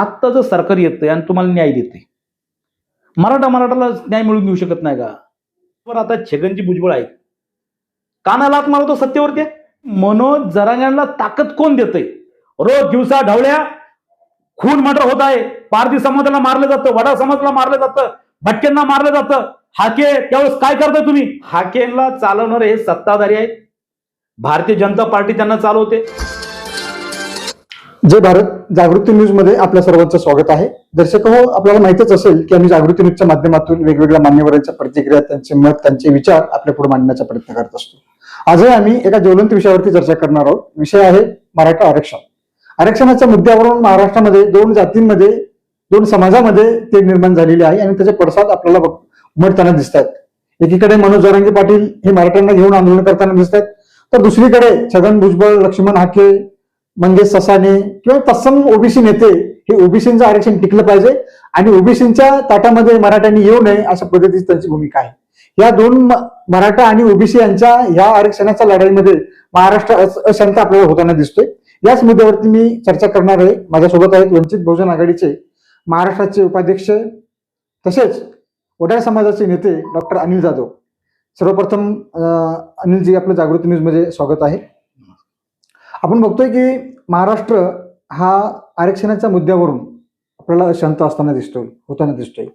आत्ताचं सरकार येतंय आणि तुम्हाला न्याय देते मराठा मराठाला न्याय मिळून घेऊ शकत नाही का? पण आता छगनजी भुजबळ आहेत. कानाला हात मारतो सत्तेवरती. मनोज जरांगांना ताकद कोण देतय? रोज दिवसा ढवळ्या खून मर्डर होत आहे. पारधी समाजाला मारलं जातं वडा समाजाला मारलं जातं भटक्यांना मारलं जातं. हाके त्यावेळेस काय करताय तुम्ही? हाकेला चालवणारे हे सत्ताधारी आहेत. भारतीय जनता पार्टी त्यांना चालवते. जय भारत. जागृती न्यूजमध्ये आपल्या सर्वांचं स्वागत आहे. दर्शक हो आपल्याला माहितच असेल की आम्ही जागृती न्यूजच्या माध्यमातून वेगवेगळ्या मान्यवरांच्या प्रतिक्रिया त्यांचे मत त्यांचे विचार आपल्या पुढे मांडण्याचा प्रयत्न करत असतो. आजही आम्ही एका ज्वलंत विषयावरती चर्चा करणार आहोत. विषय आहे मराठा आरक्षण. आरक्षणाच्या मुद्द्यावरून महाराष्ट्रामध्ये दोन जातींमध्ये दोन समाजामध्ये ते निर्माण झालेले आहे आणि त्याचे पडसाद आपल्याला उमटताना दिसत आहेत एकीकडे मनोज जरांगे पाटील हे मराठ्यांना घेऊन आंदोलन करताना दिसत आहेत तर दुसरीकडे छगन भुजबळ लक्ष्मण हाके म्हणजे ससाने किंवा तत्सम ओबीसी नेते हे ओबीसीचं आरक्षण टिकलं पाहिजे आणि ओबीसींच्या ताटामध्ये मराठ्यांनी येऊ नये अशा पद्धतीची त्यांची भूमिका आहे. या दोन म- मराठा आणि ओबीसी यांच्या या आरक्षणाच्या लढाईमध्ये महाराष्ट्र अस- अशांत आपल्याला होताना दिसतोय. याच मुद्द्यावरती मी चर्चा करणार आहे. माझ्यासोबत आहेत वंचित बहुजन आघाडीचे महाराष्ट्राचे उपाध्यक्ष तसेच वडाळ समाजाचे नेते डॉक्टर अनिल जाधव. सर्वप्रथम अनिलजी आपलं जागृती न्यूजमध्ये स्वागत आहे. आपण बघतोय की महाराष्ट्र हा आरक्षणाच्या मुद्द्यावरून आपल्याला शांत असताना दिसतोय होताना दिसतोय.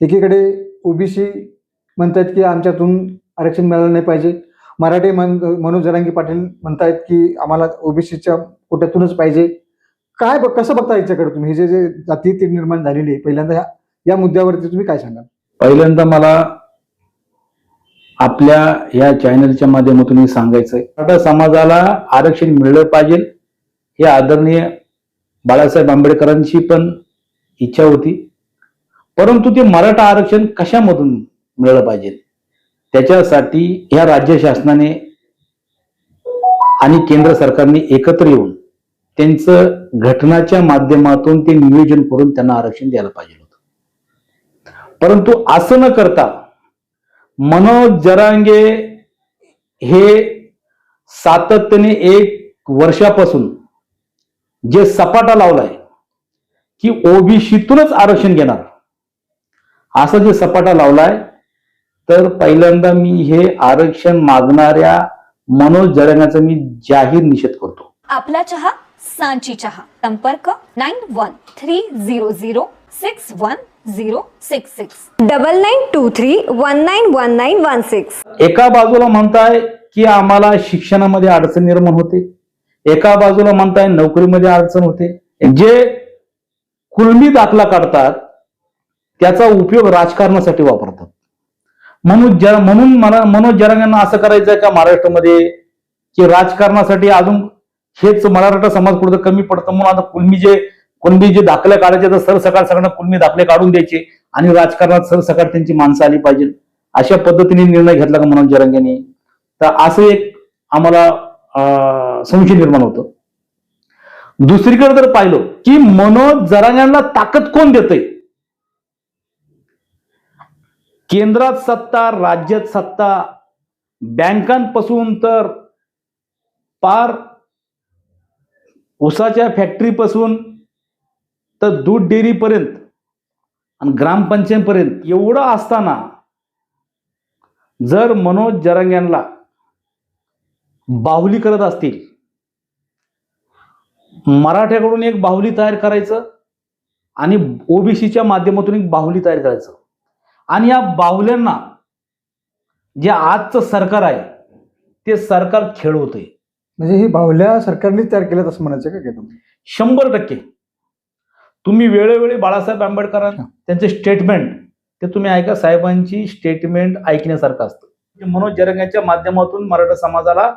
एकीकडे ओबीसी म्हणतायत की आमच्यातून आरक्षण मिळालं नाही पाहिजे. मराठी मन मनोज जरांगी पाटील म्हणतायत की आम्हाला ओबीसीच्या कोट्यातूनच पाहिजे. काय ब- कसं बघता याच्याकडे तुम्ही? हे जे जे जाती ती निर्माण झालेली आहे पहिल्यांदा ह्या या मुद्द्यावरती तुम्ही काय सांगाल? पहिल्यांदा मला आपल्या या चॅनलच्या माध्यमातून हे सांगायचंय. मराठा समाजाला आरक्षण मिळलं पाहिजे हे आदरणीय बाळासाहेब आंबेडकरांची पण इच्छा होती. परंतु ते मराठा आरक्षण कशामधून मिळलं पाहिजे? त्याच्यासाठी ह्या राज्य शासनाने आणि केंद्र सरकारने एकत्र येऊन त्यांचं घटनाच्या माध्यमातून ते नियोजन करून त्यांना आरक्षण द्यायला पाहिजे होतं. परंतु असं न करता मनोज जरांगे हे सातत्याने एक वर्षापासून जे सपाटा लावलाय की ओबीसीतूनच आरक्षण घेणार. असं जे सपाटा लावलाय तर पहिल्यांदा मी हे आरक्षण मागणाऱ्या मनोज जरांगाचा मी जाहीर निषेध करतो. आपला चहा सांची चहा. संपर्क nine one three zero zero six one zero six six. Double nine two three one nine one nine one six. एका बाजूला म्हणताय की आम्हाला शिक्षणामध्ये अडचण निर्माण होते. एका बाजूला म्हणताय नोकरीमध्ये अडचण होते. जे कुलमी दाखला काढतात त्याचा उपयोग राजकारणासाठी वापरतात. म्हणून जर म्हणून मला मनोज जरांगांना असं करायचं आहे का महाराष्ट्रामध्ये की राजकारणासाठी अजून हेच मराठा समाज कुठं कमी पडतं? म्हणून आता कुलमी जे कुणबी जे दाखले काढायचे तर सरसकाळ सगळ्यांना कुणबी दाखले काढून द्यायचे आणि राजकारणात सरसकाळ त्यांची माणसं आली पाहिजे. अशा पद्धतीने निर्णय घेतला का मनोज जरांग यांनी तर असं एक आम्हाला अं, संशय निर्माण होतं. दुसरीकडे जर पाहिलं की मनोज जरांग्यांना ताकद कोण देते केंद्रात सत्ता राज्यात सत्ता बँकांपासून तर पार उसाच्या फॅक्टरीपासून तर दूध डेअरीपर्यंत आणि ग्रामपंचायतपर्यंत एवढं असताना जर मनोज जरांग्यांना बाहुली करत असतील मराठ्याकडून एक बाहुली तयार करायचं आणि ओबीसीच्या माध्यमातून एक बाहुली तयार करायचं. आणि या बाहुल्यांना जे आजचं सरकार आहे ते सरकार खेळवतंय म्हणजे ही बाहुल्या सरकारने तयार केल्यात असं म्हणायचं का काय तुम्ही? शंभर टक्के. तुम्ही वेळोवेळी बाळासाहेब आंबेडकर त्यांचे स्टेटमेंट ते तुम्ही ऐका साहेबांची स्टेटमेंट ऐकण्यासारखं असतं. मनोज जरंगाच्या माध्यमातून मराठा समाजाला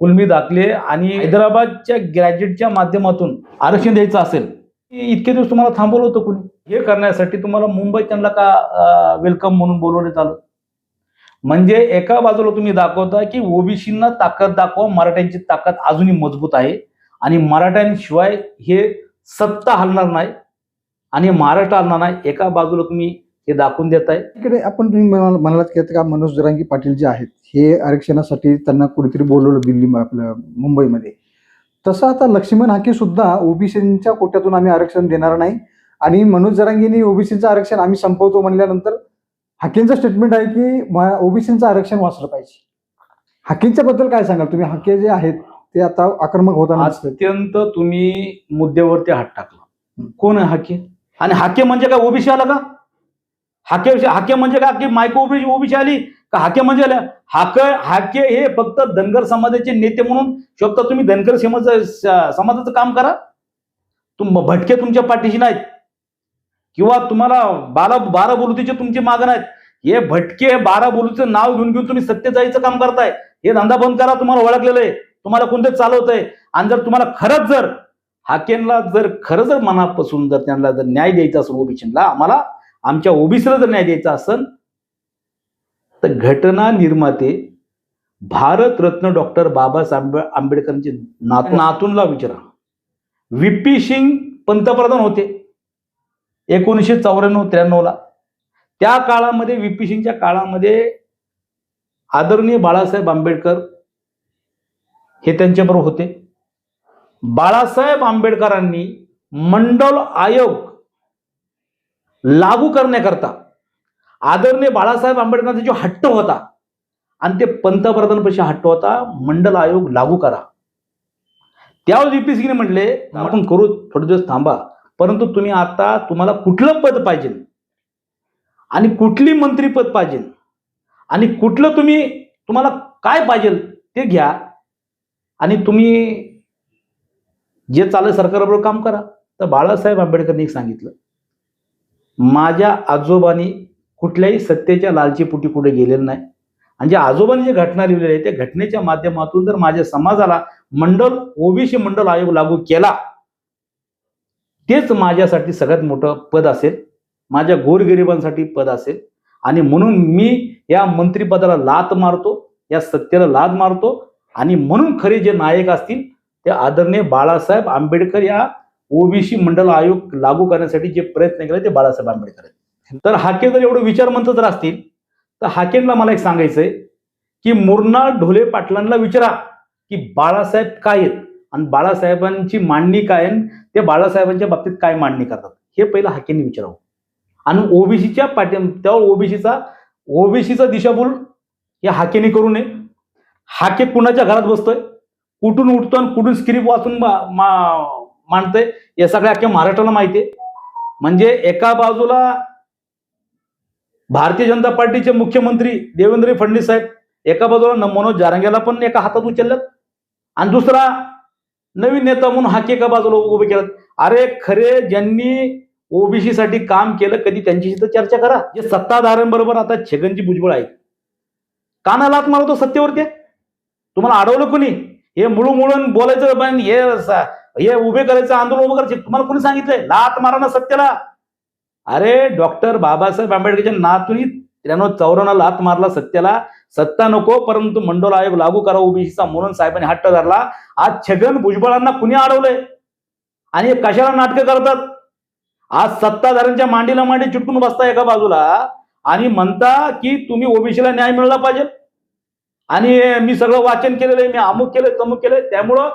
कुलमी दाखले आणि हैदराबादच्या ग्रॅज्युएटच्या माध्यमातून आरक्षण द्यायचं असेल इतके दिवस तुम्हाला थांबवलं होतं कुणी? हे करण्यासाठी तुम्हाला मुंबईत त्यांना का वेलकम म्हणून बोलवण्यात आलं? म्हणजे एका बाजूला तुम्ही दाखवता की ओबीसींना ताकद दाखवा मराठ्यांची ताकद अजूनही मजबूत आहे आणि मराठ्यांशिवाय हे सत्ता हलणार नाही. आणि महाराष्ट्र हलणार नाही एका बाजूला तुम्ही हे दाखवून देताय. इकडे आपण तुम्ही म्हणाल- म्हणालात की का मनोज जरांगी पाटील जे आहेत हे आरक्षणासाठी त्यांना कुठेतरी बोलवलं दिल्ली आपल्या मुंबईमध्ये. तसं आता लक्ष्मण हाके सुद्धा ओबीसीच्या कोट्यातून आम्ही आरक्षण देणार नाही आणि मनोज जरांगीनी ओबीसीचं आरक्षण आम्ही संपवतो म्हणल्यानंतर हाकेंचं स्टेटमेंट आहे की ओबीसीचं आरक्षण वाचलं पाहिजे. हाकेंच्या बद्दल काय सांगाल तुम्ही? हाके जे आहेत ते आता आक्रमक होताना अत्यंत तुम्ही मुद्द्यावरती हात टाकला. कोण आहे हाके? आणि हाके म्हणजे काय ओबीसी आलं का? हाके हाके म्हणजे काय की मायको ओबीसी ओबीसी आली? का हाके म्हणजे आल्या हाक हाके हे फक्त धनगर समाजाचे नेते म्हणून शोभता तुम्ही धनगर समाज समाजाचं काम करा. तुम भटके तुमच्या पाठीशी नाहीत. किंवा तुम्हाला बारा बारा बोलुतीचे तुमची मागण आहेत हे भटके बारा बोलूचं नाव घेऊन घेऊन तुम्ही सत्य जायचं काम करताय. हे धंदा बंद करा तुम्हाला ओळखलेलं आहे. तुम्हाला कोणतं चालवत आहे आणि जर तुम्हाला खरंच जर हाकेनला जर खरं जर मनापासून जर त्यांना जर न्याय द्यायचा असेल ओबीसीला आम्हाला आमच्या ओबीसीला जर न्याय द्यायचा असेल तर घटना निर्माते भारतरत्न डॉक्टर बाबासाहेब आंबेडकरांचे नात नातूनला विचारा. व्ही सिंग पंतप्रधान होते. एकोणीसशे चौऱ्याण्णव त्र्याण्णवला त्या काळामध्ये व्ही सिंगच्या काळामध्ये आदरणीय बाळासाहेब आंबेडकर हे त्यांच्याबरोबर होते. बाळासाहेब आंबेडकरांनी मंडल आयोग लागू करण्याकरता आदरणीय बाळासाहेब आंबेडकरांचा जो हट्ट होता आणि ते पंतप्रधानपशी हट्ट होता मंडल आयोग लागू करा. त्यावर व्हीपी सिंगने म्हटले आपण करू थोडे दिवस थांबा परंतु तुम्ही आता तुम्हाला कुठलं पद पाहिजे? आणि कुठली मंत्रीपद पाहिजे? आणि कुठलं तुम्ही तुम्हाला काय पाहिजे ते घ्या. आणि तुम्ही जे चालेल सरकारबरोबर काम करा. तर बाळासाहेब आंबेडकरनी सांगितलं. माझ्या आजोबांनी कुठल्याही सत्तेच्या लालचीपुटी पुढे गेलेलं नाही. आणि जे आजोबांनी जे घटना लिहिलेली आहे त्या घटनेच्या माध्यमातून जर माझ्या समाजाला मंडल ओबीसी मंडल आयोग लागू केला तेच माझ्यासाठी सगळ्यात मोठं पद असेल. माझ्या गोरगरिबांसाठी पद असेल. आणि म्हणून मी या मंत्रिपदाला लात मारतो या सत्तेला लाद मारतो. आणि म्हणून खरे जे नायक असतील ते आदरणीय बाळासाहेब आंबेडकर या ओबीसी मंडल आयोग लागू करण्यासाठी जे प्रयत्न केले ते बाळासाहेब आंबेडकर तर हाके जर एवढं विचारमंत जर असतील तर हाकेंना मला एक सांगायचंय की मुरनाळ ढोले पाटलांना विचारा की बाळासाहेब काय आहेत आणि बाळासाहेबांची मांडणी काय आहे ते बाळासाहेबांच्या बाबतीत काय मांडणी करतात. हे पहिलं हाकेंनी विचारावं. आणि ओबीसीच्या पाठी त्यावर ओबीसीचा ओबीसीचा दिशाभूल या हाकेने करू नये. हाके कुणाच्या घरात बसतोय? कुठून उठतो आणि कुठून स्क्रिप्ट वाचून मा- या मांडतोय सगळ्या अख्ख्या महाराष्ट्राला माहिती आहे. म्हणजे एका बाजूला भारतीय जनता पार्टीचे मुख्यमंत्री देवेंद्र फडणवीस साहेब एका बाजूला मनोज जारंग्याला पण एका हातात उचललं आणि दुसरा नवीन नेता म्हणून हाके एका बाजूला उभे केलं अरे खरे ज्यांनी ओबीसी साठी काम केलं कधी त्यांच्याशी तर चर्चा करा. जे सत्ताधाऱ्यांबरोबर आता छगनजी भुजबळ आहेत. कानाला हात मारतो सत्तेवरती. तुम्हाला अडवलं कोणी? हे मुळू मुळून बोलायचं पण हे हे उभे करायचं आंदोलन उभं करायचं तुम्हाला कोणी सांगितलंय? लात मारा ना अरे डॉक्टर बाबासाहेब आंबेडकरच्या नातूनी त्र्याण्णव चौऱ्याण्णव लात मारला सत्याला. सत्ता नको परंतु मंडोल आयोग लागू करा ओबीसीचा म्हणून साहेबांनी हट्ट धरला. आज छगन भुजबळांना कुणी अडवलंय? आणि हे कशाला नाटकं करतात? आज सत्ताधाऱ्यांच्या मांडीला मांडी चुटकून बसता एका बाजूला. आणि म्हणता की तुम्ही ओबीसीला न्याय मिळला पाहिजे. आणि मी सगळं वाचन केलेलं आहे मी अमुक केलं तमुक केलंय. त्यामुळं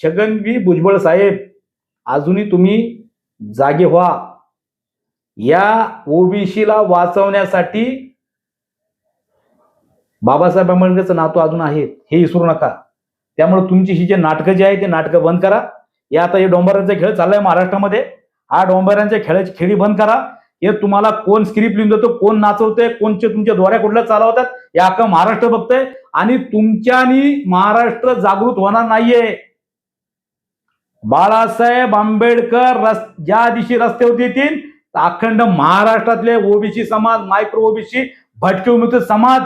छगनजी भुजबळ साहेब अजूनही तुम्ही जागे व्हा. या ओबीसीला वाचवण्यासाठी बाबासाहेब आंबेडकरचं नातू अजून आहेत हे विसरू नका. त्यामुळे तुमची ही जे नाटकं जे आहे ते नाटकं बंद करा. या आता हे डोंबरांचा खेळ चाललाय महाराष्ट्रामध्ये. हा डोंबरांच्या खेळाची खेळी बंद करा. हे तुम्हाला कोण स्क्रिप्ट लिहून देतो कोण नाचवतंय कोणचे तुमच्या द्वारे कुठल्या चालवतात हे अख्खं महाराष्ट्र बघतोय. आणि तुमच्यानी महाराष्ट्र जागृत होणार नाहीये. बाळासाहेब आंबेडकर रस ज्या दिवशी रस्त्यावरती येतील तर अखंड महाराष्ट्रातले ओबीसी समाज मायक्रो ओबीसी भटके उमेदवार समाज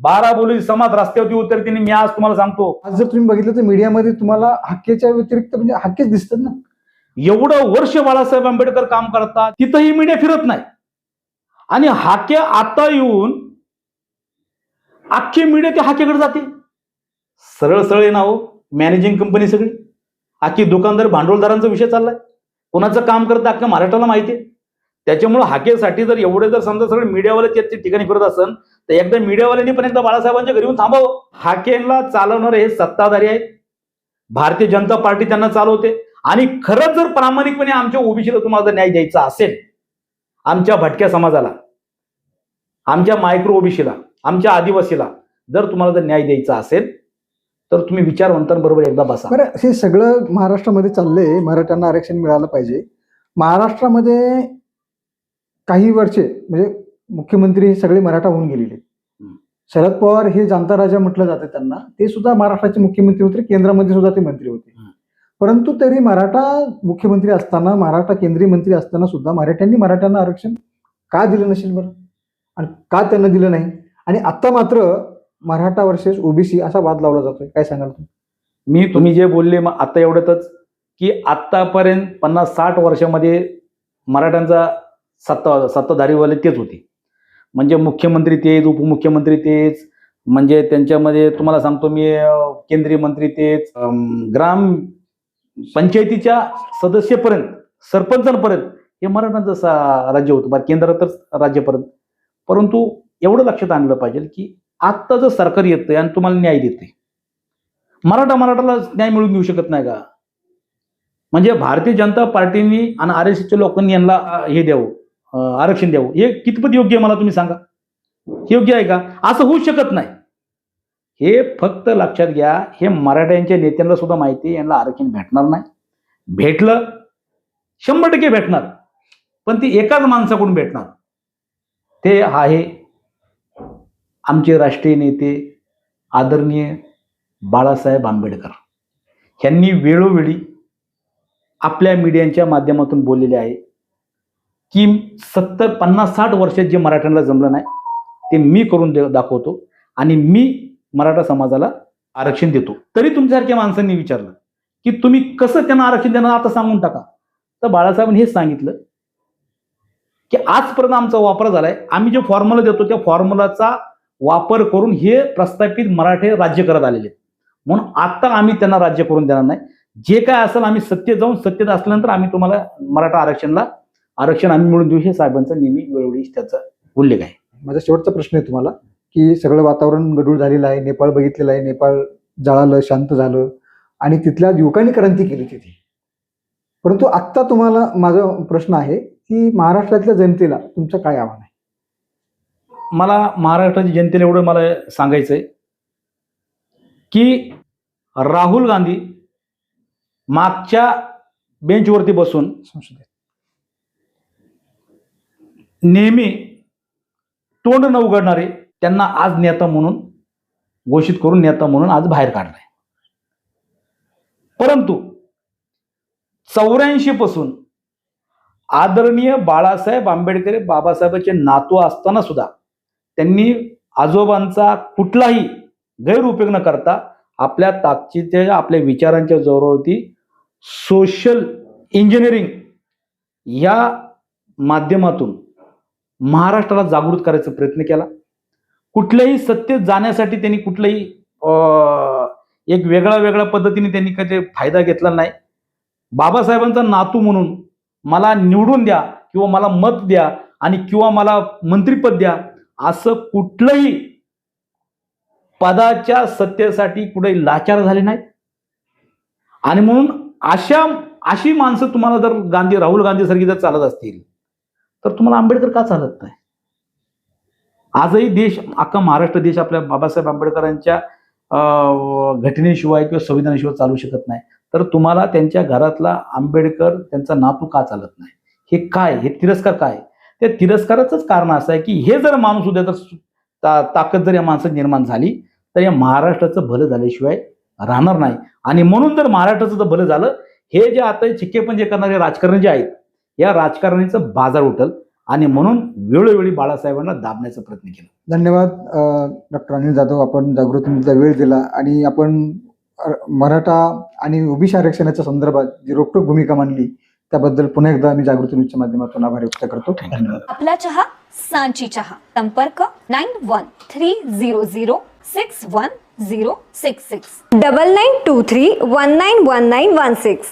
बारा बोली समाज रस्त्यावरती उतरतील मी आज तुम्हाला सांगतो. आज जर तुम्ही बघितलं तर मीडियामध्ये तुम्हाला हक्केच्या व्यतिरिक्त म्हणजे हक्केच दिसतात ना. एवढं वर्ष बाळासाहेब आंबेडकर काम करतात तिथंही मीडिया फिरत नाही. आणि हाके आता येऊन अख्खी मीडिया ते हाकेकडे जाते. सरळ सरळ आहे ना हो मॅनेजिंग कंपनी सगळी. अख्खी दुकानदार भांडवलदारांचा विषय चाललाय. कोणाचं काम करतं अख्ख्या महाराष्ट्राला माहिती आहे. त्याच्यामुळे हाकेसाठी जर एवढे जर समजा सगळे मीडियावाले ते ठिकाणी फिरत असन तर एकदा मीडियावाल्यांनी पण एकदा बाळासाहेबांच्या घरी येऊन थांबावं. हाकेला चालवणारे हे सत्ताधारी आहेत. भारतीय जनता पार्टी त्यांना चालवते. आणि खरंच जर प्रामाणिकपणे आमच्या ओबीसीला तुम्हाला जर न्याय द्यायचा असेल आमच्या भटक्या समाजाला आमच्या मायक्रो ओबीसीला आमच्या आदिवासीला जर तुम्हाला जर न्याय द्यायचा असेल तर तुम्ही विचारवंतांबरोबर एकदा बसा. बरं हे सगळं महाराष्ट्रामध्ये चाललंय मराठ्यांना आरक्षण मिळालं पाहिजे. महाराष्ट्रामध्ये काही वर्षे म्हणजे मुख्यमंत्री हे सगळे मराठा होऊन गेलेले. शरद पवार हे जाणता राजा म्हटलं जाते त्यांना. ते सुद्धा महाराष्ट्राचे मुख्यमंत्री होते केंद्रामध्ये सुद्धा ते मंत्री होते. परंतु तरी मराठा मुख्यमंत्री असताना मराठा केंद्रीय मंत्री असताना सुद्धा मराठ्यांनी मराठ्यांना आरक्षण का दिलं नसेल बरं? आणि का त्यांना दिलं नाही? आणि आत्ता मात्र मराठा वर्सेस ओबीसी असा वाद लावला जातोय. काय सांगाल तुम्ही? मी तुम्ही जे बोलले मग आता एवढ्यातच की आतापर्यंत पन्नास साठ वर्षामध्ये मराठ्यांचा सत्ता सत्ताधारीवाले तेच होते. म्हणजे मुख्यमंत्री तेच उपमुख्यमंत्री तेच म्हणजे त्यांच्यामध्ये तुम्हाला सांगतो मी केंद्रीय मंत्री तेच ग्राम पंचायतीच्या सदस्यपर्यंत सरपंचांपर्यंत हे मराठ्यांचं सा- राज्य होतं. बरं केंद्रातच राज्यापर्यंत. परंतु एवढं लक्षात आणलं पाहिजे की आत्ता जर सरकार येतंय आणि तुम्हाला न्याय देते मराठा मराठाला न्याय मिळून घेऊ शकत नाही का? म्हणजे भारतीय जनता पार्टीनी आणि आर एस एसच्या लोकांनी यांना हे द्यावं आरक्षण द्यावं. हे कितपत योग्य आहे मला तुम्ही सांगा? योग्य आहे का? असं होऊ शकत नाही. हे फक्त लक्षात घ्या हे मराठ्यांच्या नेत्यांना सुद्धा माहिती आहे यांना आरक्षण भेटणार नाही. भेटलं शंभर टक्के भेटणार. पण ती एकाच माणसाकडून भेटणार. ते आहे आमचे राष्ट्रीय नेते आदरणीय बाळासाहेब आंबेडकर. ह्यांनी वेळोवेळी आपल्या मीडियांच्या माध्यमातून बोललेले आहे की सत्तर पन्नास साठ वर्षात जे मराठ्यांना जमलं नाही ते मी करून दे दाखवतो आणि मी मराठा समाजाला आरक्षण देतो. तरी तुमच्यासारख्या माणसांनी विचारलं की तुम्ही कसं त्यांना आरक्षण देणार आता सांगून टाका. तर बाळासाहेबांनी हेच सांगितलं की आजपर्यंत आमचा वापर झालाय. आम्ही जे फॉर्म्युला देतो त्या फॉर्म्युलाचा वापर करून हे प्रस्थापित मराठे राज्य करत आलेले आहेत. म्हणून आता आम्ही त्यांना राज्य करून देणार नाही. जे काय असेल आम्ही सत्य जाऊन सत्तेत असल्यानंतर आम्ही तुम्हाला मराठा आरक्षणला आरक्षण आम्ही मिळून देऊ हे साहेबांचा नेहमी वेळोवेळी त्याचा उल्लेख आहे. माझा शेवटचा प्रश्न आहे तुम्हाला की सगळं वातावरण गडूळ झालेलं आहे नेपाळ बघितलेलं आहे नेपाळ जळालं शांत झालं आणि तिथल्या युवकांनी क्रांती केली तिथे. परंतु आत्ता तुम्हाला माझा प्रश्न आहे की महाराष्ट्रातल्या जनतेला तुमचं काय आव्हान आहे? मला महाराष्ट्राच्या जनतेला एवढं मला सांगायचं आहे की राहुल गांधी मागच्या बेंचवरती बसून नेहमी तोंड न उघडणारे त्यांना आज नेता म्हणून घोषित करून नेता म्हणून आज बाहेर काढलाय. परंतु चौऱ्याऐंशी पासून आदरणीय बाळासाहेब आंबेडकर बाबासाहेबांचे नातू असताना सुद्धा त्यांनी आजोबांचा कुठलाही गैरउपयोग न करता आपल्या ताकदीच्या आपल्या विचारांच्या जोरावरती सोशल इंजिनिअरिंग या माध्यमातून महाराष्ट्राला जागृत करायचा प्रयत्न केला. कुठल्याही सत्तेत जाण्यासाठी त्यांनी कुठलंही एक वेगळा वेगळ्या पद्धतीने त्यांनी काही फायदा घेतला नाही. बाबासाहेबांचा नातू म्हणून मला निवडून द्या किंवा मला मत द्या आणि किंवा मला मंत्रीपद द्या असं कुठलंही पदाच्या सत्तेसाठी कुठे लाचार झाले नाहीत. आणि म्हणून अशा अशी माणसं तुम्हाला जर गांधी राहुल गांधी सारखी जर चालत असतील तर तुम्हाला आंबेडकर का चालत नाही? आजही देश अख्खा महाराष्ट्र देश आपल्या बाबासाहेब आंबेडकरांच्या घटनेशिवाय किंवा संविधानाशिवाय चालू शकत नाही. तर तुम्हाला त्यांच्या घरातला आंबेडकर त्यांचा नातू का चालत नाही? हे काय? हे तिरस्कार काय? त्या तिरस्काराचंच कारण असं आहे की हे जर माणूस उद्या जर ता- ताकद जर या माणसात निर्माण झाली तर या महाराष्ट्राचं भलं झाल्याशिवाय राहणार नाही. आणि म्हणून जर महाराष्ट्राचं जर भलं झालं हे जे आता चिख्खे पण जे करणारे राजकारणी जे आहेत या राजकारणीचं बाजार उठल आणि म्हणून वेळोवेळी बाळासाहेबांना दाबण्याचा प्रयत्न केला. धन्यवाद. डॉक्टर अनिल जाधव आपण जागृतीचा वेळ दिला आणि आपण मराठा आणि ओबीसी आरक्षणाच्या संदर्भात जी रोखठोक भूमिका मांडली त्याबद्दल पुन्हा एकदा मी जागृती न्यूजच्या माध्यमातून आभार व्यक्त करतो. धन्यवाद. आपला चहा सांची चहा. संपर्क nine one three zero zero six one zero six six. Double nine two three one nine one nine one six.